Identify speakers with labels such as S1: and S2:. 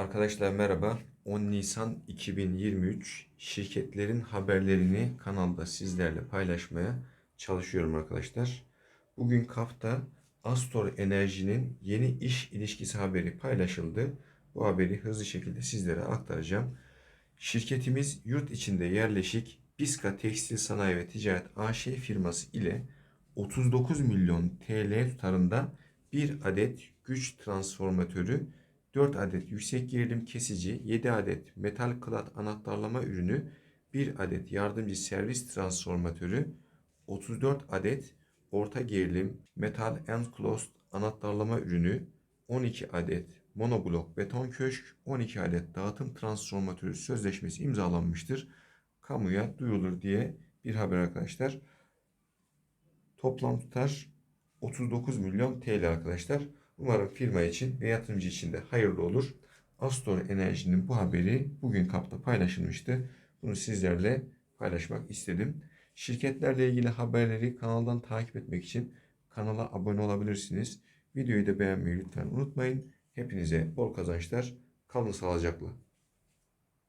S1: Arkadaşlar merhaba. 10 Nisan 2023 şirketlerin haberlerini kanalda sizlerle paylaşmaya çalışıyorum arkadaşlar. Bugün KAF'ta Astor Enerji'nin yeni iş ilişkisi haberi paylaşıldı. Bu haberi hızlı şekilde sizlere aktaracağım. Şirketimiz yurt içinde yerleşik Biska Tekstil Sanayi ve Ticaret AŞ firması ile 39 milyon TL tutarında bir adet güç transformatörü 4 adet yüksek gerilim kesici, 7 adet metal klat anahtarlama ürünü, 1 adet yardımcı servis transformatörü, 34 adet orta gerilim metal enclosed anahtarlama ürünü, 12 adet monoblok beton köşk, 12 adet dağıtım transformatörü sözleşmesi imzalanmıştır. Kamuya duyulur diye bir haber arkadaşlar. Toplam tutar 39 milyon TL arkadaşlar. Umarım firma için ve yatırımcı için de hayırlı olur. Astor Enerji'nin bu haberi bugün kapta paylaşılmıştı. Bunu sizlerle paylaşmak istedim. Şirketlerle ilgili haberleri kanaldan takip etmek için kanala abone olabilirsiniz. Videoyu da beğenmeyi lütfen unutmayın. Hepinize bol kazançlar. Kalın sağlıcakla.